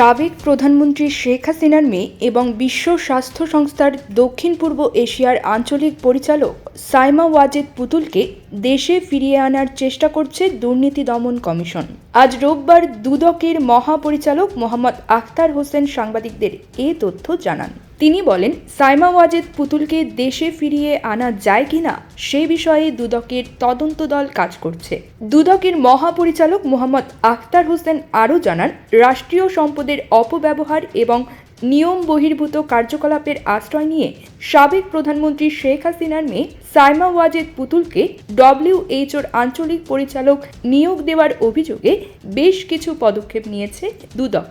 সাবেক প্রধানমন্ত্রী শেখ হাসিনার মেয়ে এবং বিশ্ব স্বাস্থ্য সংস্থার দক্ষিণ পূর্ব এশিয়ার আঞ্চলিক পরিচালক সাইমা ওয়াজেদ পুতুলকে দেশে ফিরিয়ে আনার চেষ্টা করছে দুর্নীতি দমন কমিশন। আজ রোববার দুদকের মহাপরিচালক মোহাম্মদ আখতার হোসেন সাংবাদিকদের এ তথ্য জানান। তিনি বলেন, সাইমা ওয়াজেদ পুতুলকে দেশে ফিরিয়ে আনা যায় কিনা সে বিষয়ে দুদকের তদন্ত দল কাজ করছে। দুদকের মহাপরিচালক মোহাম্মদ আখতার হোসেন আরও জানান, রাষ্ট্রীয় সম্পদের অপব্যবহার এবং নিয়ম বহির্ভূত কার্যকলাপের আশ্রয় নিয়ে সাবেক প্রধানমন্ত্রী শেখ হাসিনার মেয়ে সাইমা ওয়াজেদ পুতুলকে ডব্লিউএইচওর আঞ্চলিক পরিচালক নিয়োগ দেওয়ার অভিযোগে বেশ কিছু পদক্ষেপ নিয়েছে দুদক।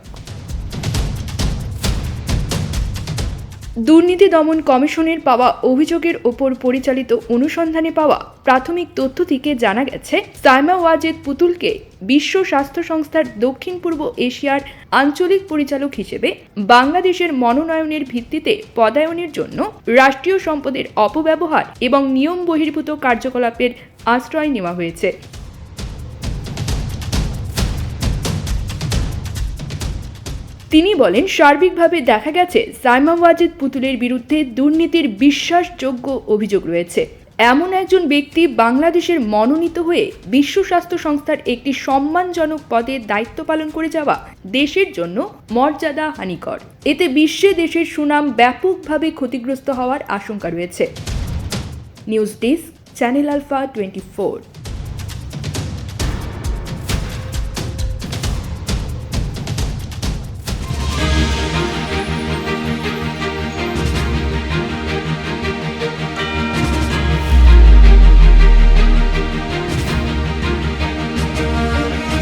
দুর্নীতি দমন কমিশনের পাওয়া অভিযোগের ওপর পরিচালিত অনুসন্ধানে পাওয়া প্রাথমিক তথ্য থেকে জানা গেছে, সাইমা ওয়াজেদ পুতুলকে বিশ্ব স্বাস্থ্য সংস্থার দক্ষিণ পূর্ব এশিয়ার আঞ্চলিক পরিচালক হিসেবে বাংলাদেশের মনোনয়নের ভিত্তিতে পদায়নের জন্য রাষ্ট্রীয় সম্পদের অপব্যবহার এবং নিয়ম বহির্ভূত কার্যকলাপের আশ্রয় নেওয়া হয়েছে। তিনি বলেন, সার্বিকভাবে দেখা গেছে, সাইমা ওয়াজেদ পুতুলের বিরুদ্ধে দুর্নীতির বিশ্বাসযোগ্য অভিযোগ রয়েছে। এমন একজন ব্যক্তি বাংলাদেশের মনোনীত হয়ে বিশ্ব স্বাস্থ্য সংস্থার একটি সম্মানজনক পদে দায়িত্ব পালন করে যাওয়া দেশের জন্য মর্যাদা হানিকর। এতে বিশ্বে দেশের সুনাম ব্যাপকভাবে ক্ষতিগ্রস্ত হওয়ার আশঙ্কা রয়েছে। News desk, channel alpha twenty